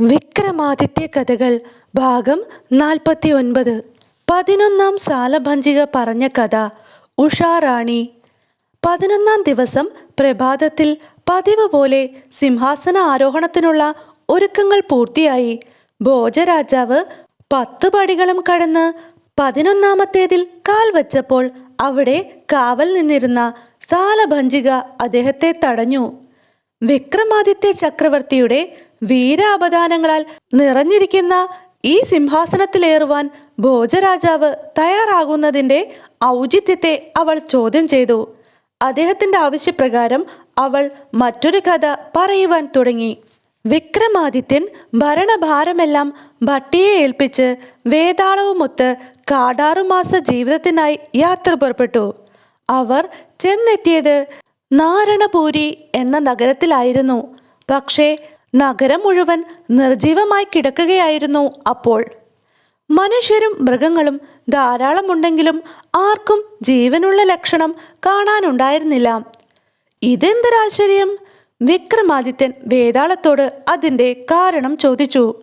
വിക്രമാദിത്യ കഥകൾ ഭാഗം നാൽപ്പത്തി ഒൻപത് പതിനൊന്നാം സാലഭഞ്ചിക പറഞ്ഞ കഥ ഉഷാറാണി. പതിനൊന്നാം ദിവസം പ്രഭാതത്തിൽ പതിവ് പോലെ സിംഹാസന ആരോഹണത്തിനുള്ള ഒരുക്കങ്ങൾ പൂർത്തിയായി. ഭോജരാജാവ് പത്ത് പടികളും കടന്ന് പതിനൊന്നാമത്തേതിൽ കാൽ വച്ചപ്പോൾ അവിടെ കാവൽ നിന്നിരുന്ന സാലഭഞ്ചിക അദ്ദേഹത്തെ തടഞ്ഞു. വിക്രമാദിത്യ ചക്രവർത്തിയുടെ വീരാപദാനങ്ങളാൽ നിറഞ്ഞിരിക്കുന്ന ഈ സിംഹാസനത്തിലേറുവാൻ ഭോജരാജാവ് തയ്യാറാകുന്നതിന്റെ ഔചിത്യത്തെ അവൾ ചോദ്യം ചെയ്തു. അദ്ദേഹത്തിന്റെ ആവശ്യപ്രകാരം അവൾ മറ്റൊരു കഥ പറയുവാൻ തുടങ്ങി. വിക്രമാദിത്യൻ ഭരണഭാരമെല്ലാം ഭട്ടിയെ ഏൽപ്പിച്ച് വേതാളവുമൊത്ത് കാടാറുമാസ ജീവിതത്തിനായി യാത്ര പുറപ്പെട്ടു. അവർ ചെന്നെത്തിയത് നാരണപൂരി എന്ന നഗരത്തിലായിരുന്നു. പക്ഷേ നഗരം മുഴുവൻ നിർജീവമായി കിടക്കുകയായിരുന്നു അപ്പോൾ. മനുഷ്യരും മൃഗങ്ങളും ധാരാളമുണ്ടെങ്കിലും ആർക്കും ജീവനുള്ള ലക്ഷണം കാണാനുണ്ടായിരുന്നില്ല. ഇതെന്തൊരാശ്ചര്യം? വിക്രമാദിത്യൻ വേതാളത്തോട് അതിന്റെ കാരണം ചോദിച്ചു.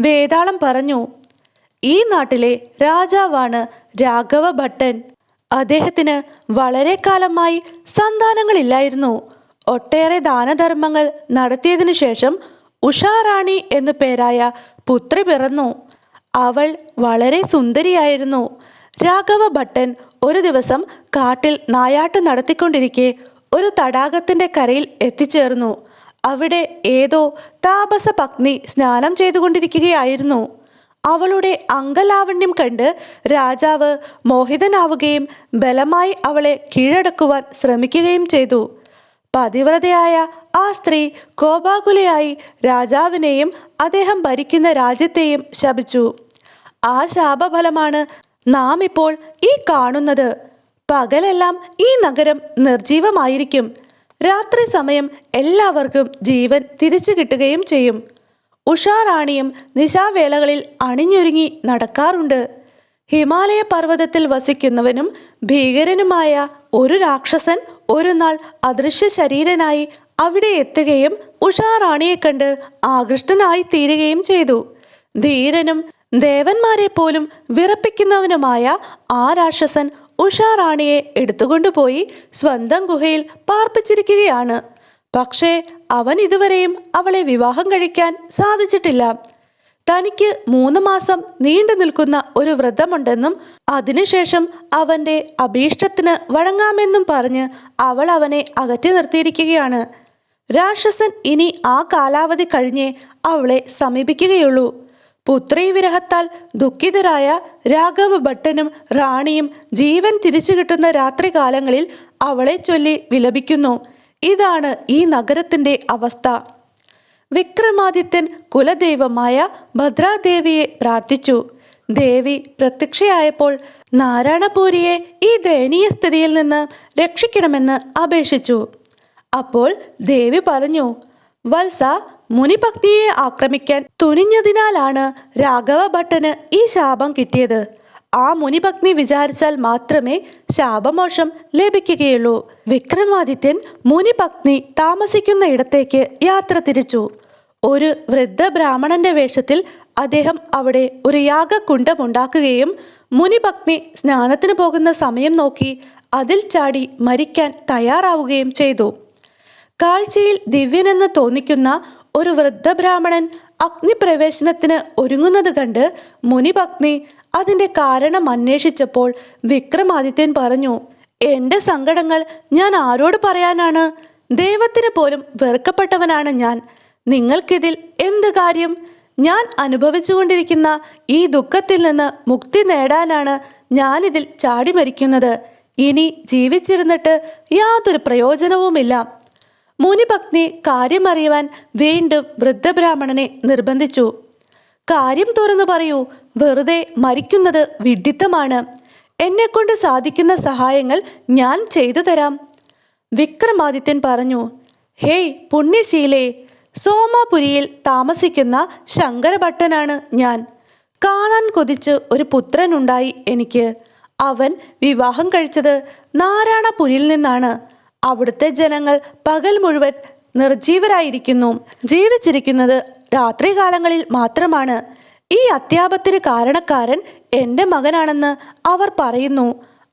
വേതാളം പറഞ്ഞു ഈ നാട്ടിലെ രാജാവാണ് രാഘവ ഭട്ടൻ അദ്ദേഹത്തിന് വളരെ കാലമായി സന്താനങ്ങളില്ലായിരുന്നു. ഒട്ടേറെ ദാനധർമ്മങ്ങൾ നടത്തിയതിനു ശേഷം ഉഷാറാണി എന്നു പേരായ പുത്രി പിറന്നു. അവൾ വളരെ സുന്ദരിയായിരുന്നു. രാഘവ ഭട്ടൻ ഒരു ദിവസം കാട്ടിൽ നായാട്ട് നടത്തിക്കൊണ്ടിരിക്കെ ഒരു തടാകത്തിന്റെ കരയിൽ എത്തിച്ചേർന്നു. അവിടെ ഏതോ താപസ പത്നി സ്നാനം ചെയ്തുകൊണ്ടിരിക്കുകയായിരുന്നു. അവളുടെ അങ്കലാവണ്യം കണ്ട് രാജാവ് മോഹിതനാവുകയും ബലമായി അവളെ കീഴടക്കുവാൻ ശ്രമിക്കുകയും ചെയ്തു. പതിവ്രതയായ ആ സ്ത്രീ കോപാകുലയായി രാജാവിനെയും അദ്ദേഹം ഭരിക്കുന്ന രാജ്യത്തെയും ശപിച്ചു. ആ ശാപഫലമാണ് നാം ഇപ്പോൾ ഈ കാണുന്നത്. പകലെല്ലാം ഈ നഗരം നിർജീവമായിരിക്കും രാത്രി സമയം എല്ലാവർക്കും ജീവൻ തിരിച്ചു കിട്ടുകയും ചെയ്യും. ഉഷാറാണിയും നിശാവേളകളിൽ അണിഞ്ഞൊരുങ്ങി നടക്കാറുണ്ട്. ഹിമാലയ പർവതത്തിൽ വസിക്കുന്നവനും ഭീകരനുമായ ഒരു രാക്ഷസൻ ഒരു നാൾ അദൃശ്യ ശരീരനായി അവിടെ എത്തുകയും ഉഷാറാണിയെ കണ്ട് ആകൃഷ്ടനായി തീരുകയും ചെയ്തു. ധീരനും ദേവന്മാരെ പോലും വിറപ്പിക്കുന്നവനുമായ ആ രാക്ഷസൻ ഉഷാറാണിയെ എടുത്തുകൊണ്ടുപോയി സ്വന്തം ഗുഹയിൽ പാർപ്പിച്ചിരിക്കുകയാണ്. പക്ഷേ അവൻ ഇതുവരെയും അവളെ വിവാഹം കഴിക്കാൻ സാധിച്ചിട്ടില്ല. തനിക്ക് മൂന്ന് മാസം നീണ്ടു നിൽക്കുന്ന ഒരു വ്രതമുണ്ടെന്നും അതിനുശേഷം അവന്റെ അഭീഷ്ടത്തിന് വഴങ്ങാമെന്നും പറഞ്ഞ് അവൾ അവനെ അകറ്റി നിർത്തിയിരിക്കുകയാണ്. രാക്ഷസൻ ഇനി ആ കാലാവധി കഴിഞ്ഞേ അവളെ സമീപിക്കുകയുള്ളൂ. പുത്രി വിരഹത്താൽ ദുഃഖിതരായ രാഘവ് ഭട്ടനും റാണിയും ജീവൻ തിരിച്ചു കിട്ടുന്ന രാത്രികാലങ്ങളിൽ അവളെ ചൊല്ലി വിലപിക്കുന്നു. ഇതാണ് ഈ നഗരത്തിന്റെ അവസ്ഥ. വിക്രമാദിത്യൻ കുലദൈവമായ ഭദ്രാദേവിയെ പ്രാർത്ഥിച്ചു. ദേവി പ്രത്യക്ഷയായപ്പോൾ നാരായണപൂരിയെ ഈ ദയനീയ സ്ഥിതിയിൽ നിന്ന് രക്ഷിക്കണമെന്ന് അപേക്ഷിച്ചു. അപ്പോൾ ദേവി പറഞ്ഞു വത്സ മുനിഭക്തിയെ ആക്രമിക്കാൻ തുനിഞ്ഞതിനാലാണ് രാഘവ ഭട്ടന് ഈ ശാപം കിട്ടിയത്. ആ മുനിഭഗ്നി വിചാരിച്ചാൽ മാത്രമേ ശാപമോഷം ലഭിക്കുകയുള്ളൂ. വിക്രമാദിത്യൻ മുനിഭഗ്നി താമസിക്കുന്ന ഇടത്തേക്ക് യാത്ര തിരിച്ചു. ഒരു വൃദ്ധ ബ്രാഹ്മണന്റെ വേഷത്തിൽ അദ്ദേഹം അവിടെ ഒരു യാഗകുണ്ഡമുണ്ടാക്കുകയും മുനിഭഗ്നി സ്നാനത്തിന് പോകുന്ന സമയം നോക്കി അതിൽ ചാടി മരിക്കാൻ തയ്യാറാവുകയും ചെയ്തു. കാഴ്ചയിൽ ദിവ്യനെന്ന് തോന്നിക്കുന്ന ഒരു വൃദ്ധ ബ്രാഹ്മണൻ അഗ്നിപ്രവേശനത്തിന് ഒരുങ്ങുന്നത് കണ്ട് മുനിഭഗ്നി അതിന്റെ കാരണം അന്വേഷിച്ചപ്പോൾ വിക്രമാദിത്യൻ പറഞ്ഞു എന്റെ സങ്കടങ്ങൾ ഞാൻ ആരോട് പറയാനാണ്? ദൈവത്തിന് പോലും വെറുക്കപ്പെട്ടവനാണ് ഞാൻ. നിങ്ങൾക്കിതിൽ എന്ത് കാര്യം? ഞാൻ അനുഭവിച്ചുകൊണ്ടിരിക്കുന്ന ഈ ദുഃഖത്തിൽ നിന്ന് മുക്തി നേടാനാണ് ഞാനിതിൽ ചാടി മരിക്കുന്നത്. ഇനി ജീവിച്ചിരുന്നിട്ട് യാതൊരു പ്രയോജനവുമില്ല. മുനിഭഗ്നി കാര്യമറിയുവാൻ വീണ്ടും വൃദ്ധബ്രാഹ്മണനെ നിർബന്ധിച്ചു. കാര്യം തുറന്നു പറയൂ. വെറുതെ മരിക്കുന്നത് വിഡിത്തമാണ്. എന്നെക്കൊണ്ട് സാധിക്കുന്ന സഹായങ്ങൾ ഞാൻ ചെയ്തു തരാം. വിക്രമാദിത്യൻ പറഞ്ഞു ഹേയ് പുണ്യശീലേ സോമാപുരിയിൽ താമസിക്കുന്ന ശങ്കരഭട്ടനാണ് ഞാൻ. കാണാൻ കൊതിച്ച് ഒരു പുത്രനുണ്ടായി എനിക്ക്. അവൻ വിവാഹം കഴിച്ചത് നാരായണപുരിയിൽ നിന്നാണ്. അവിടുത്തെ ജനങ്ങൾ പകൽ മുഴുവൻ നിർജീവരായിരിക്കുന്നു ജീവിച്ചിരിക്കുന്നത് രാത്രികാലങ്ങളിൽ മാത്രമാണ്. ഈ അത്യാപത്തിന് കാരണക്കാരൻ എന്റെ മകനാണെന്ന് അവർ പറയുന്നു.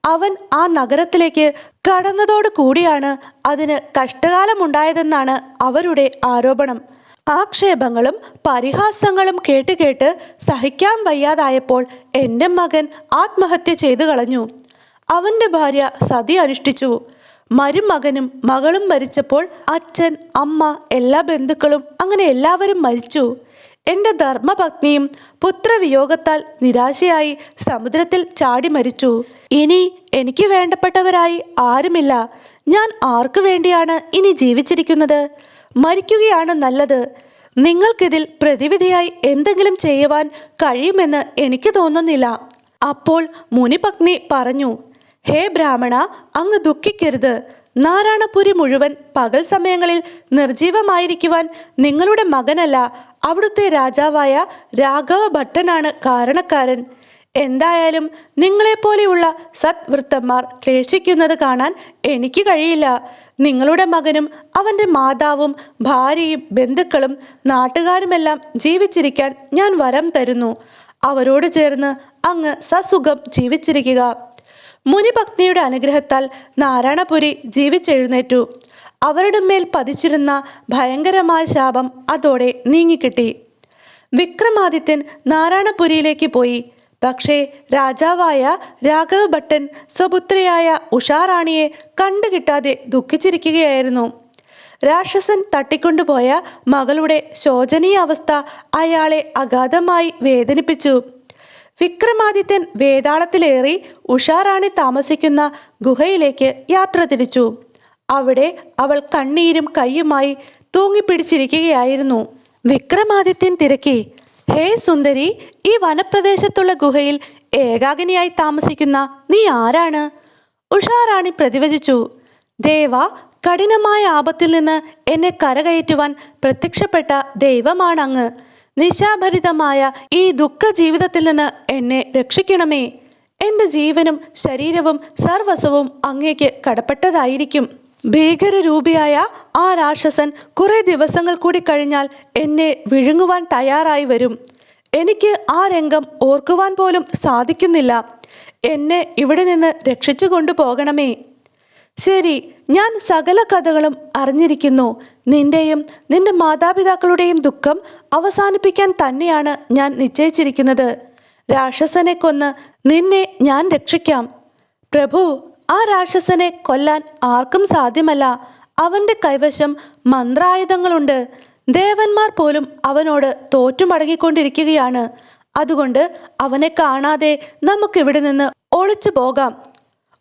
അവൻ ആ നഗരത്തിലേക്ക് കടന്നതോടു കൂടിയാണ് അതിന് കഷ്ടകാലമുണ്ടായതെന്നാണ് അവരുടെ ആരോപണം. ആക്ഷേപങ്ങളും പരിഹാസങ്ങളും കേട്ട് കേട്ട് സഹിക്കാൻ വയ്യാതായപ്പോൾ എന്റെ മകൻ ആത്മഹത്യ ചെയ്തു കളഞ്ഞു. അവന്റെ ഭാര്യ സതി അനുഷ്ഠിച്ചു. മരുമകനും മകളും മരിച്ചപ്പോൾ അച്ഛൻ അമ്മ എല്ലാ ബന്ധുക്കളും അങ്ങനെ എല്ലാവരും മരിച്ചു. എന്റെ ധർമ്മപത്നിയും പുത്രവിയോഗത്താൽ നിരാശയായി സമുദ്രത്തിൽ ചാടി മരിച്ചു. ഇനി എനിക്ക് വേണ്ടപ്പെട്ടവരായി ആരുമില്ല. ഞാൻ ആർക്കു വേണ്ടിയാണ് ഇനി ജീവിച്ചിരിക്കുന്നത്? മരിക്കുകയാണ് നല്ലത്. നിങ്ങൾക്കിതിൽ പ്രതിവിധിയായി എന്തെങ്കിലും ചെയ്യുവാൻ കഴിയുമെന്ന് എനിക്ക് തോന്നുന്നില്ല. അപ്പോൾ മുനിപത്നി പറഞ്ഞു ഹേ ബ്രാഹ്മണ അങ്ങ് ദുഃഖിക്കരുത്. നാരായണപുരി മുഴുവൻ പകൽ സമയങ്ങളിൽ നിർജീവമായിരിക്കുവാൻ നിങ്ങളുടെ മകനല്ല അവിടുത്തെ രാജാവായ രാഘവ ഭട്ടനാണ് കാരണക്കാരൻ. എന്തായാലും നിങ്ങളെപ്പോലെയുള്ള സത്വൃത്തന്മാർ ക്ലേശിക്കുന്നത് കാണാൻ എനിക്ക് കഴിയില്ല. നിങ്ങളുടെ മകനും അവന്റെ മാതാവും ഭാര്യയും ബന്ധുക്കളും നാട്ടുകാരുമെല്ലാം ജീവിച്ചിരിക്കാൻ ഞാൻ വരം തരുന്നു. അവരോട് ചേർന്ന് അങ്ങ് സസുഖം ജീവിച്ചിരിക്കുക. മുനിപത്നിയുടെ അനുഗ്രഹത്താൽ നാരായണപുരി ജീവിച്ചെഴുന്നേറ്റു. അവരുടെ മേൽ പതിച്ചിരുന്ന ഭയങ്കരമായ ശാപം അതോടെ നീങ്ങിക്കിട്ടി. വിക്രമാദിത്യൻ നാരായണപുരിയിലേക്ക് പോയി. പക്ഷേ രാജാവായ രാഘവ ഭട്ടൻ സ്വപുത്രിയായ ഉഷാറാണിയെ കണ്ടുകിട്ടാതെ ദുഃഖിച്ചിരിക്കുകയായിരുന്നു. രാക്ഷസൻ തട്ടിക്കൊണ്ടുപോയ മകളുടെ ശോചനീയ അവസ്ഥ അയാളെ അഗാധമായി വേദനിപ്പിച്ചു. വിക്രമാദിത്യൻ വേതാളത്തിലേറി ഉഷാറാണി താമസിക്കുന്ന ഗുഹയിലേക്ക് യാത്ര തിരിച്ചു. അവിടെ അവൾ കണ്ണീരും കയ്യുമായി തൂങ്ങിപ്പിടിച്ചിരിക്കുകയായിരുന്നു. വിക്രമാദിത്യൻ തിരക്കി ഹേ സുന്ദരി ഈ വനപ്രദേശത്തുള്ള ഗുഹയിൽ ഏകാകിനിയായി താമസിക്കുന്ന നീ ആരാണ്? ഉഷാറാണി പ്രതിവചിച്ചു ദേവ കഠിനമായ ആപത്തിൽ നിന്ന് എന്നെ കരകയറ്റുവാൻ പ്രത്യക്ഷപ്പെട്ട ദൈവമാണങ്ങ്. നിശാഭരിതമായ ഈ ദുഃഖ ജീവിതത്തിൽ നിന്ന് എന്നെ രക്ഷിക്കണമേ. എന്റെ ജീവനും ശരീരവും സർവസ്വവും അങ്ങേക്ക് കടപ്പെട്ടതായിരിക്കും. ഭീകരരൂപിയായ ആ രാക്ഷസൻ കുറെ ദിവസങ്ങൾ കൂടി കഴിഞ്ഞാൽ എന്നെ വിഴുങ്ങുവാൻ തയ്യാറായി വരും. എനിക്ക് ആ രംഗം ഓർക്കുവാൻ പോലും സാധിക്കുന്നില്ല. എന്നെ ഇവിടെ നിന്ന് രക്ഷിച്ചു കൊണ്ടുപോകണമേ. ശരി ഞാൻ സകല കഥകളും അറിഞ്ഞിരിക്കുന്നു. നിന്റെയും നിന്റെ മാതാപിതാക്കളുടെയും ദുഃഖം അവസാനിപ്പിക്കാൻ തന്നെയാണ് ഞാൻ നിശ്ചയിച്ചിരിക്കുന്നത്. രാക്ഷസനെ കൊന്ന് നിന്നെ ഞാൻ രക്ഷിക്കാം. പ്രഭു ആ രാക്ഷസനെ കൊല്ലാൻ ആർക്കും സാധ്യമല്ല. അവന്റെ കൈവശം മന്ത്രായുധങ്ങളുണ്ട്. ദേവന്മാർ പോലും അവനോട് തോറ്റുമടങ്ങിക്കൊണ്ടിരിക്കുകയാണ്. അതുകൊണ്ട് അവനെ കാണാതെ നമുക്കിവിടെ നിന്ന് ഒളിച്ചു പോകാം.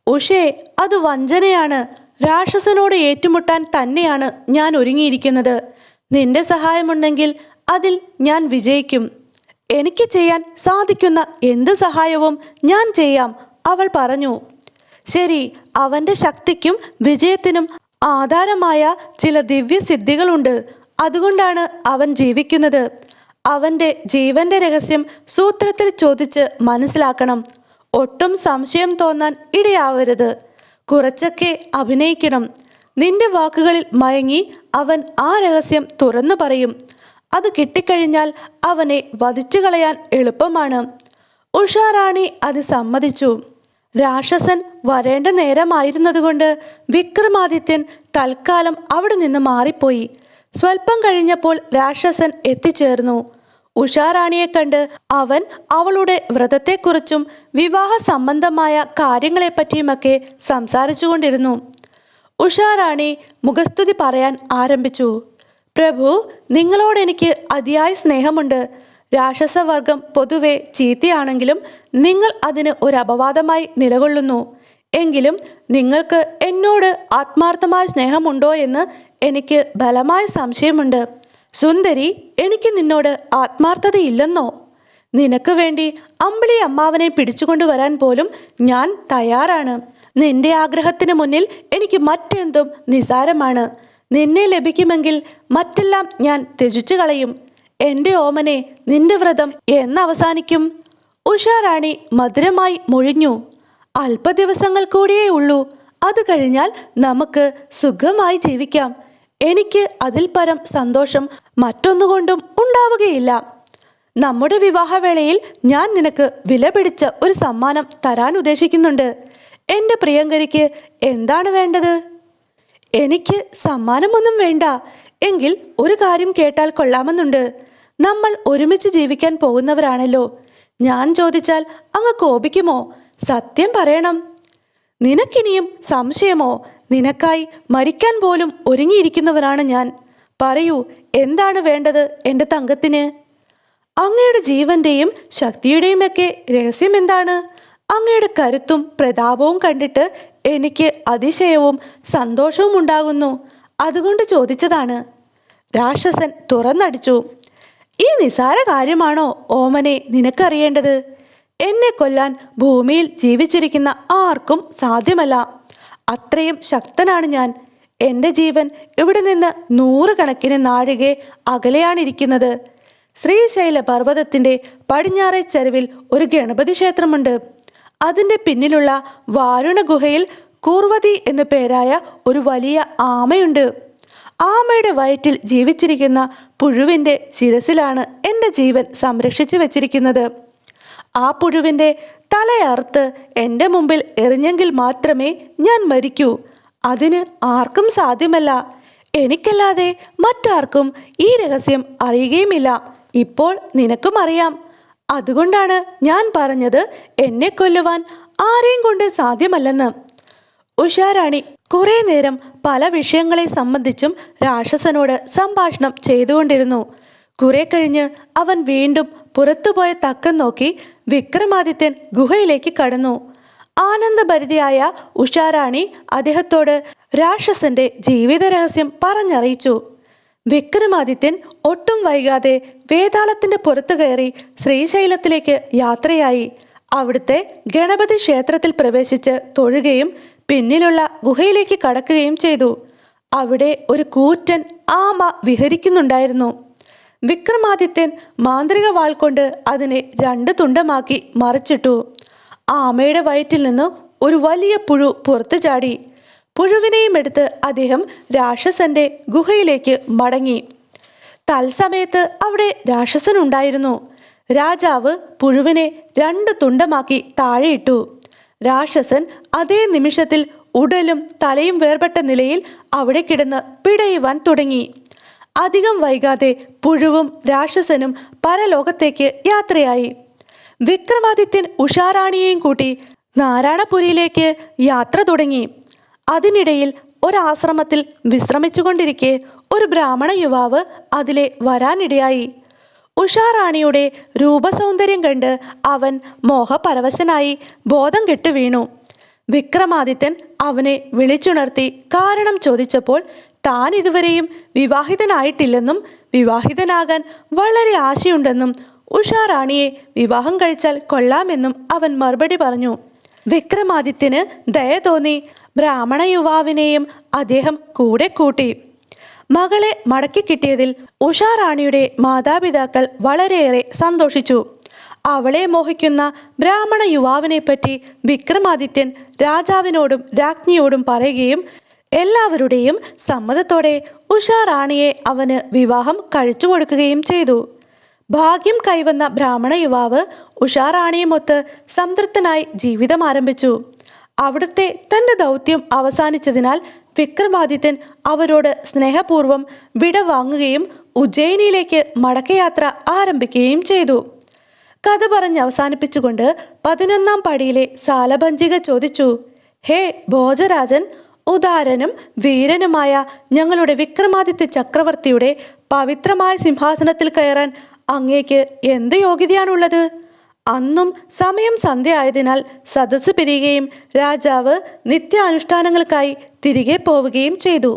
ഉഷേ അത് വഞ്ചനയാണ്. രാക്ഷസനോട് ഏറ്റുമുട്ടാൻ തന്നെയാണ് ഞാൻ ഒരുങ്ങിയിരിക്കുന്നത്. നിന്റെ സഹായമുണ്ടെങ്കിൽ അതിൽ ഞാൻ വിജയിക്കും. എനിക്ക് ചെയ്യാൻ സാധിക്കുന്ന എന്ത് സഹായവും ഞാൻ ചെയ്യാം അവൾ പറഞ്ഞു. ശരി അവന്റെ ശക്തിക്കും വിജയത്തിനും ആധാരമായ ചില ദിവ്യസിദ്ധികളുണ്ട്. അതുകൊണ്ടാണ് അവൻ ജീവിക്കുന്നത്. അവന്റെ ജീവന്റെ രഹസ്യം സൂത്രത്തിൽ ചോദിച്ച് മനസ്സിലാക്കണം. ഒട്ടും സംശയം തോന്നാൻ ഇടയാവരുത്. കുറച്ചൊക്കെ അഭിനയിക്കണം. നിന്റെ വാക്കുകളിൽ മയങ്ങി അവൻ ആ രഹസ്യം തുറന്നു പറയും. അത് കിട്ടിക്കഴിഞ്ഞാൽ അവനെ വധിച്ചു കളയാൻ എളുപ്പമാണ്. ഉഷാറാണി അത് സമ്മതിച്ചു. രാക്ഷസൻ വരേണ്ട നേരമായിരുന്നതുകൊണ്ട് വിക്രമാദിത്യൻ തൽക്കാലം അവിടെ നിന്ന് മാറിപ്പോയി. സ്വൽപ്പം കഴിഞ്ഞപ്പോൾ രാക്ഷസൻ എത്തിച്ചേർന്നു. ഉഷാറാണിയെ കണ്ട് അവൻ അവളുടെ വ്രതത്തെക്കുറിച്ചും വിവാഹ സംബന്ധമായ കാര്യങ്ങളെപ്പറ്റിയുമൊക്കെ സംസാരിച്ചുകൊണ്ടിരുന്നു. ഉഷാറാണി മുഖസ്തുതി പറയാൻ ആരംഭിച്ചു. പ്രഭു നിങ്ങളോട് എനിക്ക് അതിയായ സ്നേഹമുണ്ട്. രാക്ഷസവർഗം പൊതുവെ ചീത്തയാണെങ്കിലും നിങ്ങൾ അതിന് ഒരു അപവാദമായി നിലകൊള്ളുന്നു. എങ്കിലും നിങ്ങൾക്ക് എന്നോട് ആത്മാർത്ഥമായ സ്നേഹമുണ്ടോ എന്ന് എനിക്ക് ബലമായ സംശയമുണ്ട്. സുന്ദരി എനിക്ക് നിന്നോട് ആത്മാർത്ഥതയില്ലെന്നോ? നിനക്ക് വേണ്ടി അമ്പിളി അമ്മാവനെ പിടിച്ചുകൊണ്ടുവരാൻ പോലും ഞാൻ തയ്യാറാണ്. നിന്റെ ആഗ്രഹത്തിന് മുന്നിൽ എനിക്ക് മറ്റെന്തും നിസാരമാണ്. നിന്നെ ലഭിക്കുമെങ്കിൽ മറ്റെല്ലാം ഞാൻ ത്യജിച്ചു കളയും. എന്റെ ഓമനെ നിന്റെ വ്രതം എന്നവസാനിക്കും. ഉഷാറാണി മധുരമായി മൊഴിഞ്ഞു. അല്പ ദിവസങ്ങൾ കൂടിയേ ഉള്ളൂ. അത് കഴിഞ്ഞാൽ നമുക്ക് സുഖമായി ജീവിക്കാം. എനിക്ക് അതിൽ പരം സന്തോഷം മറ്റൊന്നുകൊണ്ടും ഉണ്ടാവുകയില്ല. നമ്മുടെ വിവാഹവേളയിൽ ഞാൻ നിനക്ക് വില പിടിച്ച ഒരു സമ്മാനം തരാൻ ഉദ്ദേശിക്കുന്നുണ്ട്. എന്റെ പ്രിയങ്കരിക്ക് എന്താണ് വേണ്ടത്? എനിക്ക് സമ്മാനമൊന്നും വേണ്ട. എങ്കിൽ ഒരു കാര്യം കേട്ടാൽ കൊള്ളാമെന്നുണ്ട്. നമ്മൾ ഒരുമിച്ച് ജീവിക്കാൻ പോകുന്നവരാണല്ലോ. ഞാൻ ചോദിച്ചാൽ അങ്ങ് കോപിക്കുമോ? സത്യം പറയണം. നിനക്കിനിയും സംശയമോ? നിനക്കായി മരിക്കാൻ പോലും ഒരുങ്ങിയിരിക്കുന്നവനാണ് ഞാൻ. പറയൂ എന്താണ് വേണ്ടത് എന്റെ തങ്കത്തിന്? അങ്ങയുടെ ജീവന്റെയും ശക്തിയുടെയും ഒക്കെ രഹസ്യം എന്താണ്? അങ്ങയുടെ കരുത്തും പ്രതാപവും കണ്ടിട്ട് എനിക്ക് അതിശയവും സന്തോഷവും ഉണ്ടാകുന്നു. അതുകൊണ്ട് ചോദിച്ചതാണ്. രാക്ഷസൻ തുറന്നടിച്ചു. ഈ നിസാര കാര്യമാണോ ഓമനെ നിനക്കറിയേണ്ടത്? എന്നെ കൊല്ലാൻ ഭൂമിയിൽ ജീവിച്ചിരിക്കുന്ന ആർക്കും സാധ്യമല്ല. അത്രയും ശക്തനാണ് ഞാൻ. എന്റെ ജീവൻ ഇവിടെ നിന്ന് നൂറുകണക്കിന് നാഴികെ അകലെയാണിരിക്കുന്നത്. ശ്രീശൈല പർവതത്തിന്റെ പടിഞ്ഞാറെ ചരിവിൽ ഒരു ഗണപതി ക്ഷേത്രമുണ്ട്. അതിന്റെ പിന്നിലുള്ള വാരുണ ഗുഹയിൽ കൂർവതി എന്നു പേരായ ഒരു വലിയ ആമയുണ്ട്. ആമയുടെ വയറ്റിൽ ജീവിച്ചിരിക്കുന്ന പുഴുവിന്റെ ശിരസിലാണ് എന്റെ ജീവൻ സംരക്ഷിച്ചു വച്ചിരിക്കുന്നത്. ആ പുഴുവിന്റെ തലയാർത്ത് എന്റെ മുമ്പിൽ എറിഞ്ഞെങ്കിൽ മാത്രമേ ഞാൻ മരിക്കൂ. അതിന് ആർക്കും സാധ്യമല്ല. എനിക്കല്ലാതെ മറ്റാർക്കും ഈ രഹസ്യം അറിയുകയുമില്ല. ഇപ്പോൾ നിനക്കും അറിയാം. അതുകൊണ്ടാണ് ഞാൻ പറഞ്ഞത് എന്നെ കൊല്ലുവാൻ ആരെയും കൊണ്ട് സാധ്യമല്ലെന്ന്. ഉഷാറാണി കുറേ നേരം പല വിഷയങ്ങളെ സംബന്ധിച്ചും രാക്ഷസനോട് സംഭാഷണം ചെയ്തുകൊണ്ടിരുന്നു. കുറെ കഴിഞ്ഞ് അവൻ വീണ്ടും പുറത്തുപോയ തക്കം നോക്കി വിക്രമാദിത്യൻ ഗുഹയിലേക്ക് കടന്നു. ആനന്ദഭരിതയായ ഉഷാറാണി അദ്ദേഹത്തോട് രാക്ഷസന്റെ ജീവിത രഹസ്യം പറഞ്ഞറിയിച്ചു. വിക്രമാദിത്യൻ ഒട്ടും വൈകാതെ വേതാളത്തിന്റെ പുറത്തു കയറി ശ്രീശൈലത്തിലേക്ക് യാത്രയായി. അവിടുത്തെ ഗണപതി ക്ഷേത്രത്തിൽ പ്രവേശിച്ച് തൊഴുകയും പിന്നിലുള്ള ഗുഹയിലേക്ക് കടക്കുകയും ചെയ്തു. അവിടെ ഒരു കൂറ്റൻ ആമ വിഹരിക്കുന്നുണ്ടായിരുന്നു. വിക്രമാദിത്യൻ മാന്ത്രിക വാൾ കൊണ്ട് അതിനെ രണ്ട് തുണ്ടമാക്കി മറിച്ചിട്ടു. ആ ആമയുടെ വയറ്റിൽ നിന്ന് ഒരു വലിയ പുഴു പുറത്തു ചാടി. പുഴുവിനെയും എടുത്ത് അദ്ദേഹം രാക്ഷസന്റെ ഗുഹയിലേക്ക് മടങ്ങി. തത്സമയത്ത് അവിടെ രാക്ഷസൻ ഉണ്ടായിരുന്നു. രാജാവ് പുഴുവിനെ രണ്ട് തുണ്ടമാക്കി താഴെയിട്ടു. രാക്ഷസൻ അതേ നിമിഷത്തിൽ ഉടലും തലയും വേർപെട്ട നിലയിൽ അവിടെ കിടന്ന് പിടയുവാൻ തുടങ്ങി. അധികം വൈകാതെ പുഴുവും രാക്ഷസനും പരലോകത്തേക്ക് യാത്രയായി. വിക്രമാദിത്യൻ ഉഷാറാണിയെയും കൂട്ടി നാരായണപുരിയിലേക്ക് യാത്ര തുടങ്ങി. അതിനിടയിൽ ഒരാശ്രമത്തിൽ വിശ്രമിച്ചുകൊണ്ടിരിക്കെ ഒരു ബ്രാഹ്മണ യുവാവ് അതിലെ വരാനിടയായി. ഉഷാറാണിയുടെ രൂപസൗന്ദര്യം കണ്ട് അവൻ മോഹപരവശനായി ബോധം കെട്ടു വീണു വിക്രമാദിത്യൻ അവനെ വിളിച്ചുണർത്തി കാരണം ചോദിച്ചപ്പോൾ താൻ ഇതുവരെയും വിവാഹിതനായിട്ടില്ലെന്നും വിവാഹിതനാകാൻ വളരെ ആശയുണ്ടെന്നും ഉഷാറാണിയെ വിവാഹം കഴിച്ചാൽ കൊള്ളാമെന്നും അവൻ മറുപടി പറഞ്ഞു. വിക്രമാദിത്യന് ദയ തോന്നി ബ്രാഹ്മണ യുവാവിനെയും അദ്ദേഹം കൂടെ കൂട്ടി. മകളെ മടക്കി കിട്ടിയതിൽ ഉഷാറാണിയുടെ മാതാപിതാക്കൾ വളരെയേറെ സന്തോഷിച്ചു. അവളെ മോഹിക്കുന്ന ബ്രാഹ്മണ യുവാവിനെപ്പറ്റി വിക്രമാദിത്യൻ രാജാവിനോടും രാജ്ഞിയോടും പറയുകയും എല്ലാവരുടെയും സമ്മതത്തോടെ ഉഷാറാണിയെ അവന് വിവാഹം കഴിച്ചു കൊടുക്കുകയും ചെയ്തു. ഭാഗ്യം കൈവന്ന ബ്രാഹ്മണ യുവാവ് ഉഷാറാണിയുമൊത്ത് സംതൃപ്തനായി ജീവിതം ആരംഭിച്ചു. അവിടുത്തെ തന്റെ ദൗത്യം അവസാനിച്ചതിനാൽ വിക്രമാദിത്യൻ അവരോട് സ്നേഹപൂർവം വിട വാങ്ങുകയും ഉജ്ജയിനിയിലേക്ക് മടക്കയാത്ര ആരംഭിക്കുകയും ചെയ്തു. കഥ പറഞ്ഞ് അവസാനിപ്പിച്ചുകൊണ്ട് പതിനൊന്നാം പടിയിലെ സാലഭഞ്ചിക ചോദിച്ചു ഹേ ഭോജരാജൻ ഉദാരനും വീരനുമായ ഞങ്ങളുടെ വിക്രമാദിത്യ ചക്രവർത്തിയുടെ പവിത്രമായ സിംഹാസനത്തിൽ കയറാൻ അങ്ങേക്ക് എന്ത് യോഗ്യതയാണുള്ളത്? അന്നും സമയം സന്ധ്യയായതിനാൽ സദസ്സ് പിരിയുകയും രാജാവ് നിത്യാനുഷ്ഠാനങ്ങൾക്കായി തിരികെ പോവുകയും ചെയ്തു.